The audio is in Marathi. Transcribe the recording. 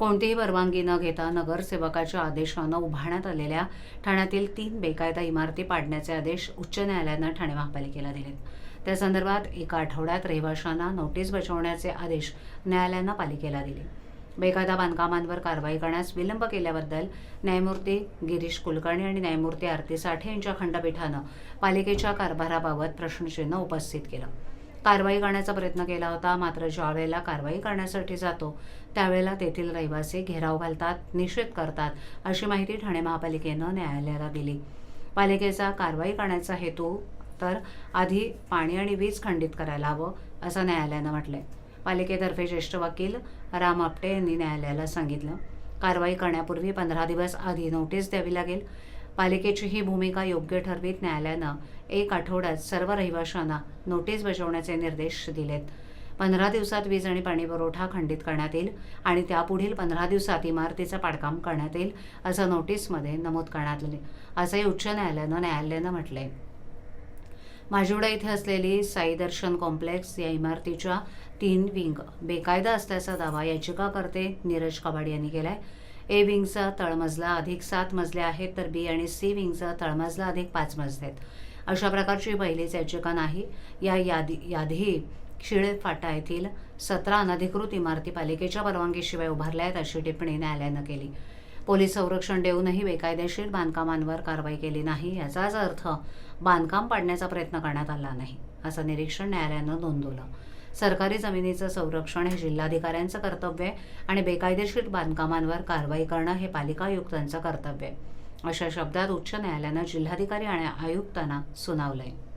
कोणतीही परवानगी न घेता नगरसेवकाच्या आदेशानं उभारण्यात आलेल्या ठाण्यातील तीन बेकायदा इमारती पाडण्याचे आदेश उच्च न्यायालयानं ठाणे महापालिकेला दिलेत. त्या संदर्भात एका आठवड्यात रहिवाशांना नोटीस बजावण्याचे आदेश न्यायालयानं पालिकेला दिले. बेकायदा बांधकामांवर कारवाई करण्यास विलंब केल्याबद्दल न्यायमूर्ती गिरीश कुलकर्णी आणि न्यायमूर्ती आरती साठे यांच्या खंडपीठानं पालिकेच्या कारभाराबाबत प्रश्नचिन्ह उपस्थित केलं. कारवाई करण्याचा प्रयत्न केला होता. मात्र ज्यावेळेला कारवाई करण्यासाठी जातो त्यावेळेला तेथील रहिवासी घेराव घालतात निषेध करतात अशी माहिती ठाणे महापालिकेनं न्यायालयाला दिली. पालिकेचा कारवाई करण्याचा हेतू तर आधी पाणी आणि वीज खंडित करायला हवं असं न्यायालयानं म्हटलंय. पालिकेतर्फे ज्येष्ठ वकील राम आपटे यांनी न्यायालयाला सांगितलं. कारवाई करण्यापूर्वी पंधरा दिवस आधी नोटीस द्यावी लागेल. पालिकेची ही भूमिका योग्य ठरवीत न्यायालयानं एक आठवड्यात सर्व रहिवाशांना नोटीस बजावण्याचे निर्देश दिलेत. पंधरा दिवसात वीज आणि पाणी पुरवठा खंडित करण्यात येईल आणि त्यापुढील पंधरा दिवसात इमारतीचं पाडकाम करण्यात येईल असं नोटीसमध्ये नमूद करण्यात आले असंही उच्च न्यायालयानं न्यायालयानं म्हटलंय. माजिवडा इथे असलेली साई दर्शन कॉम्प्लेक्स या इमारतीच्या तीन विंग बेकायदा असल्याचा दावा याचिकाकर्ते नीरज कबाड यांनी केलाय. ए विंगचा तळमजला अधिक सात मजले आहेत तर बी आणि सी विंगचा तळमजला अधिक पाच मजले आहेत अशा प्रकारची पहिलीच याचिका नाही. या यादी यादी शिळे फाटा येथील सतरा अनधिकृत इमारती पालिकेच्या परवानगीशिवाय उभारल्या आहेत अशी टिप्पणी न्यायालयानं केली. पोलीस संरक्षण देऊनही बेकायदेशीर बांधकामांवर कारवाई केली नाही याचाच अर्थ बांधकाम पाडण्याचा प्रयत्न करण्यात आला नाही. असं निरीक्षण न्यायालयानं नोंदवलं. सरकारी जमिनीचं संरक्षण हे जिल्हाधिकाऱ्यांचं कर्तव्य आहे आणि बेकायदेशीर बांधकामांवर कारवाई करणं हे पालिका आयुक्तांचं कर्तव्य. आहे अशा शब्दात उच्च न्यायालयानं जिल्हाधिकारी आणि आयुक्तांना सुनावलंय.